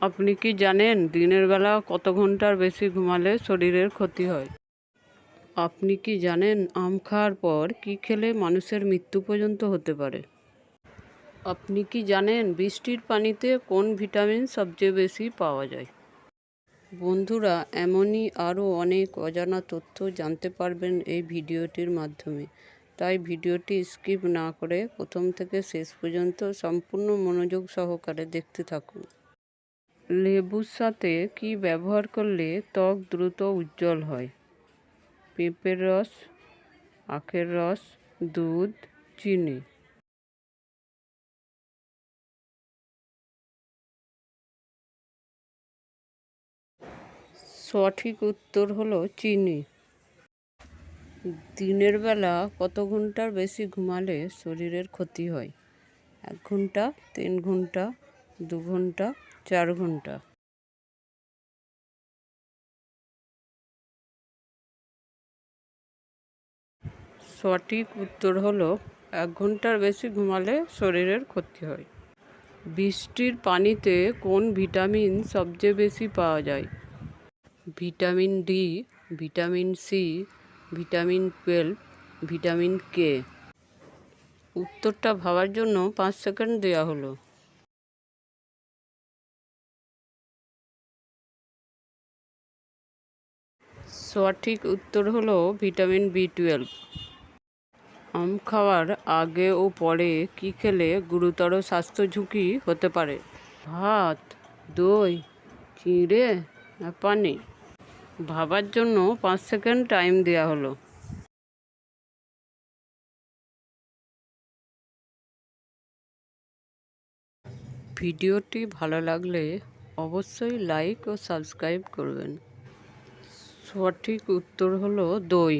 আপনি কি জানেন দিনের বেলা কত ঘণ্টার বেশি ঘুমালে শরীরের ক্ষতি হয়? আপনি কি জানেন আম খাওয়ার পর কি খেলে মানুষের মৃত্যু পর্যন্ত হতে পারে? আপনি কি জানেন বৃষ্টির পানিতে কোন ভিটামিন সবচেয়ে বেশি পাওয়া যায়? বন্ধুরা, এমনই আরও অনেক অজানা তথ্য জানতে পারবেন এই ভিডিওটির মাধ্যমে। তাই ভিডিওটি স্কিপ না করে প্রথম থেকে শেষ পর্যন্ত সম্পূর্ণ মনোযোগ সহকারে দেখতে থাকুন। লেবুর সাথে কি ব্যবহার করলে ত্বক দ্রুত উজ্জ্বল হয়? পেঁপের রস, আখের রস, দুধ, চিনি। সঠিক উত্তর হলো চিনি। দিনের বেলা কত ঘণ্টার বেশি ঘুমালে শরীরের ক্ষতি হয়? এক ঘণ্টা, তিন ঘণ্টা, দু ঘণ্টা চার ঘণ্টা। সঠিক উত্তর হলো, এক ঘণ্টার বেশি ঘুমালে শরীরের ক্ষতি হয়। বৃষ্টির পানিতে কোন ভিটামিন সবচেয়ে বেশি পাওয়া যায়? Vitamin D, vitamin C, vitamin twelve, vitamin K. উত্তরটা ভাবার জন্য পাঁচ সেকেন্ড দেওয়া হলো। সঠিক উত্তর হলো ভিটামিন বি টুয়েলভ আম খাওয়ার আগে ও পরে কি খেলে গুরুতর স্বাস্থ্য ঝুঁকি হতে পারে? ভাত, দই, চিঁড়ে, না পানি ভাবার জন্য পাঁচ সেকেন্ড টাইম দেওয়া হলো। ভিডিওটি ভালো লাগলে অবশ্যই লাইক ও সাবস্ক্রাইব করবেন। সঠিক উত্তর হলো দই।